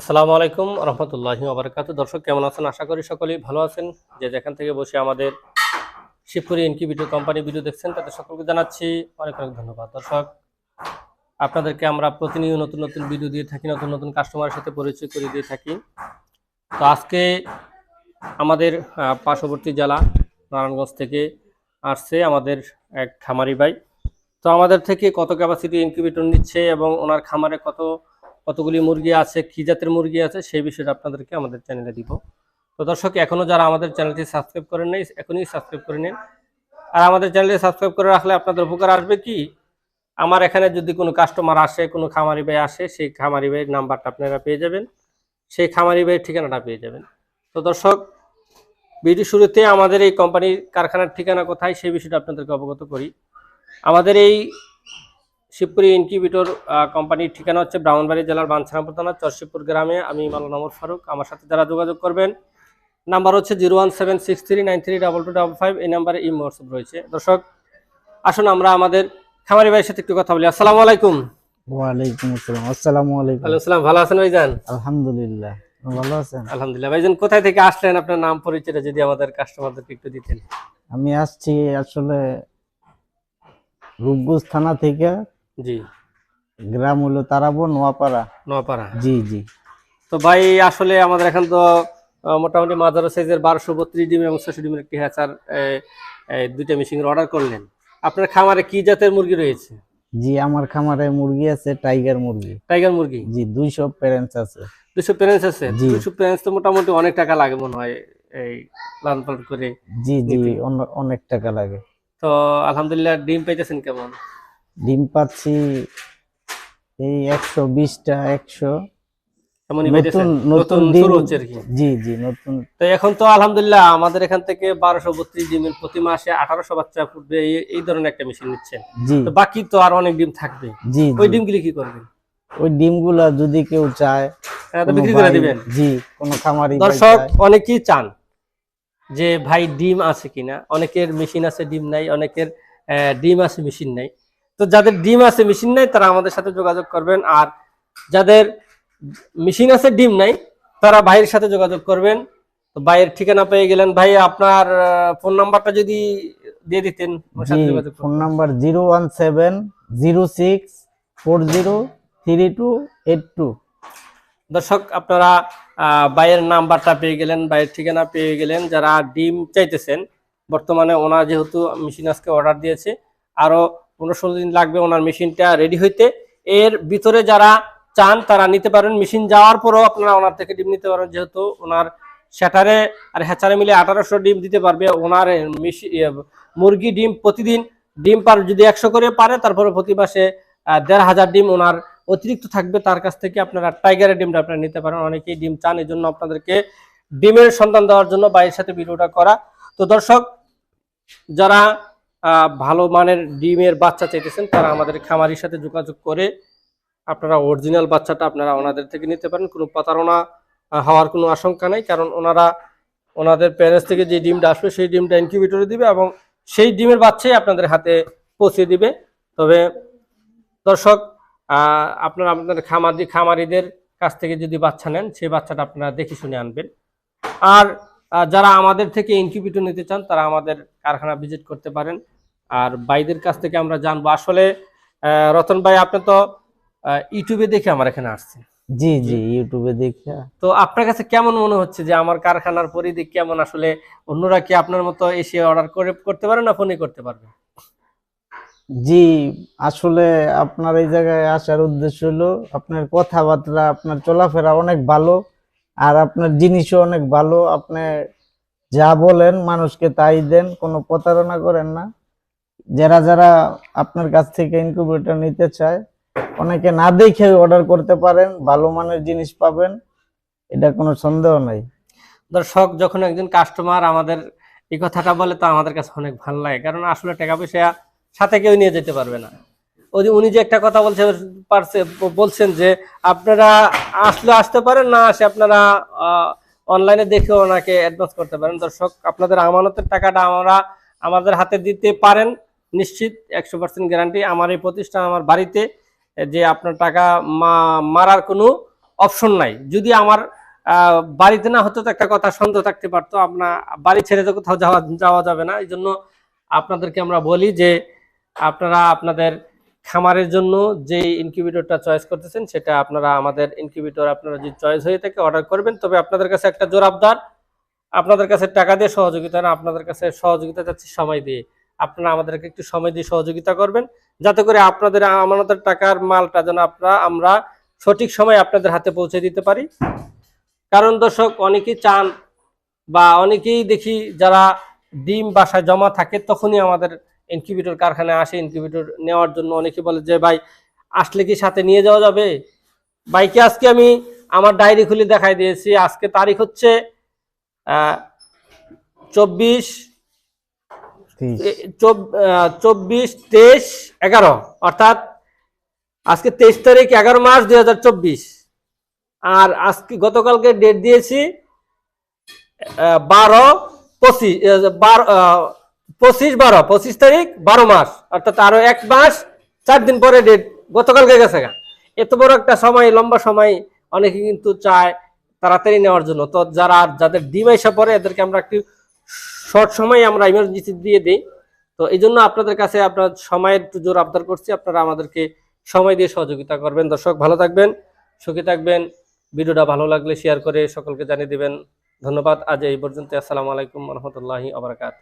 আসসালামু আলাইকুম রহমতুল্লাহি আবরকাত দর্শক, কেমন আছেন? আশা করি সকলেই ভালো আছেন। যে যেখান থেকে বসে আমাদের শিবপুরি ইনকিউবেটর কোম্পানি ভিডিও দেখছেন, তাদের সকলকে জানাচ্ছি অনেক অনেক ধন্যবাদ। দর্শক, আপনাদেরকে আমরা প্রতিনিয়ত নতুন নতুন ভিডিও দিয়ে থাকি, নতুন নতুন কাস্টমারের সাথে পরিচয় করে দিয়ে থাকি। তো আজকে আমাদের পার্শ্ববর্তী জেলা নারায়ণগঞ্জ থেকে আসছে আমাদের এক খামারি ভাই। তো আমাদের থেকে কত ক্যাপাসিটি ইনকিউবেটর নিচ্ছে এবং ওনার খামারে কত কতগুলি মুরগি আছে, কি জাতের মুরগি আছে, সেই বিষয়টা আপনাদেরকে আমাদের চ্যানেলে দিব। তো দর্শক, এখনও যারা আমাদের চ্যানেলটি সাবস্ক্রাইব করেন নাই, এখনই সাবস্ক্রাইব করে নিন। আর আমাদের চ্যানেলটি সাবস্ক্রাইব করে রাখলে আপনাদের উপকার আসবে কি? আমার এখানে যদি কোনো কাস্টমার আসে, কোনো খামারি ভাই আসে, সেই খামারি ভাইয়ের নাম্বারটা আপনারা পেয়ে যাবেন। সেই খামারি ভাইয়ের ঠিকানাটা পেয়ে যাবেন। তো দর্শক ভিডিও শুরুতে আমাদের এই কোম্পানির কারখানার ঠিকানা কোথায়, সেই বিষয়টা আপনাদেরকে অবগত করি। আমাদের এই শিবপুরি ইনকিউবেটর কোম্পানির ঠিকানা হচ্ছে ব্রাহ্মণবাড়ি জেলার বাঞ্ছারামপুর থানা চরশিবপুর গ্রামে। আমি মালানা ওমর ফারুক। আমার সাথে যারা যোগাযোগ করবেন নাম্বার হচ্ছে zero one seven six three nine three double two double five. এই নাম্বারে ইম হোয়াটসঅ্যাপ রয়েছে। দর্শক আসুন আমরা আমাদের খামারি ভাইয়ের সাথে একটু কথা বলি। আসসালামু আলাইকুম। ওয়ালাইকুম আসসালাম। আসসালামু আলাইকুম। আলাইকুম আসসালাম। ভালো আছেন ভাইজান? আলহামদুলিল্লাহ। ভালো আছেন? আলহামদুলিল্লাহ। ভাইজান কোথায় থেকে আসলেন? আপনার নাম পরিচয়টা যদি আমাদের কাস্টমারদেরকে একটু দিতেন। আমি আসছি আসলে রূপগঞ্জ থানা থেকে জি। গ্রাম হলো তারাবো নোয়াপাড়া। নোয়াপাড়া। জি জি। তো ভাই আসলে আমাদের এখন তো মোটামুটি মাদারো সাইজের বারোশো বত্রিশ ডিম এবং ছশো ডিমের একটি হ্যাচার দুইটা মেশিনের অর্ডার করলেন। আপনার খামারে কি জাতের মুরগি রয়েছে? জি আমার খামারে মুরগি আছে টাইগার মুরগি। টাইগার মুরগি? জি দুইশো প্যারেন্টস আছে। দুশো প্যারেন্টস আছে। দুশো প্যারেন্টস তো মোটামুটি অনেক টাকা লাগে মনে হয় এই লাল পালন করে জি জি অনেক টাকা লাগে। তো আলহামদুলিল্লাহ ডিম পাইতেছেন কেমন? ডিম পাচ্ছি এই একশো বিশটা একশো। নতুন নতুন নতুন শুরু হচ্ছে আর কি। জি জি নতুন। তো এখন তো আলহামদুলিল্লাহ আমাদের এখান থেকে বারোশো বত্রিশ ডিমের প্রতি মাসে আঠারোশো বাচ্চা ফুটবে। এই- ধরনের একটা মেশিন নিচ্ছেন জি। তো বাকি তো আর অনেক ডিম থাকবে। জি ওই। ডিমগুলি কি করবেন? ওই ডিমগুলা যদি কেউ চায় হ্যাঁ, বিক্রি করে দিবেন। জি কোন খামারি দর্শক অনেকেই চান যে ভাই ডিম আছে কিনা? অনেকের মেশিন আছে ডিম নাই। অনেকের ডিম আছে মেশিন নাই। তো যাদের ডিম আছে মেশিন নাই তারা আমাদের সাথে যোগাযোগ করবেন। আর যাদের মেশিন আছে ডিম নাই তারা ভাইয়ের সাথে যোগাযোগ করবেন। তো ভাইয়ের ঠিকানা পেয়ে গেলেন। ভাই আপনার ফোন নাম্বারটা যদি দিয়ে দিতেন phone number zero one seven zero six four zero three two eight two. দর্শক আপনারা ভাইয়ের নাম্বারটা পেয়ে গেলেন ভাইয়ের ঠিকানা পেয়ে গেলেন। যারা ডিম চাইতেছেন বর্তমানে ওনার যেহেতু মেশিন আজকে অর্ডার দিয়েছে আরও পনেরো ষোলো দিন লাগবে ওনার মেশিনটা রেডি হইতে। এর ভিতরে যারা চান, তারা নিতে পারেন। মেশিন যাওয়ার পরেও আপনারা ওনার থেকে ডিম নিতে পারেন, যেহেতু ওনার শ্যাটারে আর হ্যাচারে মিলে আঠারোশো ডিম দিতে পারবে। ওনার মুরগি ডিম প্রতিদিন, ডিম পার যদি একশো করে পারে, তারপরে প্রতি মাসে দেড় হাজার ডিম ওনার অতিরিক্ত থাকবে। তার কাছ থেকে আপনারা টাইগারের ডিমটা আপনারা নিতে পারেন। অনেকেই ডিম চান এই জন্য আপনাদেরকে ডিমের সন্ধান দেওয়ার জন্য বাইরের সাথে ভিডিওটা করা। তো দর্শক, যারা ভালো মানের ডিমের বাচ্চা চাইতেছেন, তারা আমাদের খামারির সাথে যোগাযোগ করে আপনারা অরিজিনাল বাচ্চাটা আপনারা ওনাদের থেকে নিতে পারেন, কোনো প্রতারণা হওয়ার কোনো আশঙ্কা নেই, কারণ ওনারা, ওনাদের প্যারেন্টস থেকে যে ডিমটা আসবে সেই ডিমটা ইনকিউবেটরে দিবে এবং সেই ডিমের বাচ্চাই আপনাদের হাতে পৌঁছে দিবে। তবে দর্শক আপনারা আপনাদের খামারি, খামারিদের কাছ থেকে যদি বাচ্চা নেন, সেই বাচ্চাটা আপনারা দেখে শুনে আনবেন। আর যারা আমাদের থেকে ইনকিউবেটর নিতে চান, তারা আমাদের কারখানা ভিজিট করতে পারেন। আর বাইদের কাছ থেকে আমরা জানব। আসলে রতন ভাই আপনি তো ইউটিউবে দেখে আমার এখানে আসছেন। জি জি ইউটিউবে দেখে। তো আপনার কাছে কেমন মনে হচ্ছে যে আমার কারখানার পরিধি কেমন? আসলে অন্যরা কি আপনার মতো এসে অর্ডার করে করতে পারে না ফোনে করতে পারবে? জি আসলে আপনার এই জায়গায় আসার উদ্দেশ্য হলো আপনার কথাবার্তা আপনার চলাফেরা অনেক ভালো আর আপনার জিনিসও অনেক ভালো। আপনি যা বলেন মানুষকে তাই দেন কোনো প্রতারণা করেন না। যারা যারা আপনার কাছ থেকে ইনকিউবেটর নিতে চায়, অনেকে না দেখে অর্ডার করতে পারেন, ভালো মানের জিনিস পাবেন, এটা কোনো সন্দেহ নাই। দর্শক, যখন একজন কাস্টমার আমাদের এই কথাটা বলে, তো আমাদের কাছে অনেক ভালো লাগে। কারণ আসলে টাকা পয়সা সাথে কেউ নিয়ে যেতে পারবে না। ওই উনি যে একটা কথা বলছে পারছে, বলছেন যে আপনারা আসলে আসতে পারেন, না আসে আপনারা অনলাইনে দেখে ওনাকে অ্যাডভান্স করতে পারেন। দর্শক, আপনাদের আমানতের টাকাটা আমরা আমাদের হাতে দিতে পারেন। নিশ্চিত, একশো পার্সেন্ট গ্যারান্টি আমার এই প্রতিষ্ঠান, আমার বাড়িতে যে আপনার টাকা মারার কোনো অপশন নাই। যদি আমার বাড়িতে না হতো তো একটা কথা সন্দেহ থাকতে পারতো আপনার বাড়ি ছেড়ে তো কোথাও যাওয়া যাওয়া যাবে না। এই জন্য আপনাদেরকে আমরা বলি যে, আপনারা আপনাদের খামারের জন্য যে ইনকিউবেটরটা চয়েস করতেছেন, সেটা আপনারা আমাদের ইনকিউবেটর আপনারা যদি চয়েস হয়ে থাকে অর্ডার করবেন। তবে আপনাদের কাছে একটা জোর আবদার আপনাদের কাছে টাকা দিয়ে সহযোগিতা না, আপনাদের কাছে সহযোগিতা চাচ্ছি সময় দিয়ে। আপনারা আমাদেরকে একটু সময় দিয়ে সহযোগিতা করবেন। যাতে করে আপনাদের আমানতের টাকার মালটা যেন আপনারা, আমরা সঠিক সময় আপনাদের হাতে পৌঁছে দিতে পারি। কারণ দর্শক, অনেকেই চান বা অনেকেই দেখি যারা ডিম বাসায় জমা থাকে তখনই আমাদের ইনকিউবেটর কারখানায় আসে, ইনকিউবেটর নেওয়ার জন্য অনেকে বলে যে, ভাই, আসলে কি সাথে নিয়ে যাওয়া যাবে? বাইকে আজকে আমি আমার ডায়েরি খুলে দেখাই দিয়েছি। আজকে তারিখ হচ্ছে চব্বিশ। চব্বিশ, তেইশ, এগারো। অর্থাৎ আজকে তেইশ তারিখ, এগারো মার্চ দুই হাজার চব্বিশ। আর আজকে গতকালকে ডেট দিয়েছি বারো, পঁচিশ বারো পঁচিশ বারো, পঁচিশ তারিখ, বারো মাস অর্থাৎ আরও এক মাস, চার দিন পরে ডেট গতকালকে গেছে। এত বড় একটা সময়, লম্বা সময় অনেকে কিন্তু চায় তাড়াতাড়ি নেওয়ার জন্য। তো যারা, যাদের ডিম এসে পড়ে, এদেরকে আমরা একটু শর্ট সময় আমরা ইমার্জেন্সি দিয়ে দিই। তো এই জন্য আপনাদের কাছে আপনার সময়ের জোর আবদার করছি। আপনারা আমাদেরকে সময় দিয়ে সহযোগিতা করবেন। দর্শক, ভালো থাকবেন, সুখী থাকবেন। ভিডিওটা ভালো লাগলে শেয়ার করে সকলকে জানিয়ে দিবেন। ধন্যবাদ। আজ এই পর্যন্ত আসসালামু আলাইকুম রহমতুল্লাহি আবরাকাত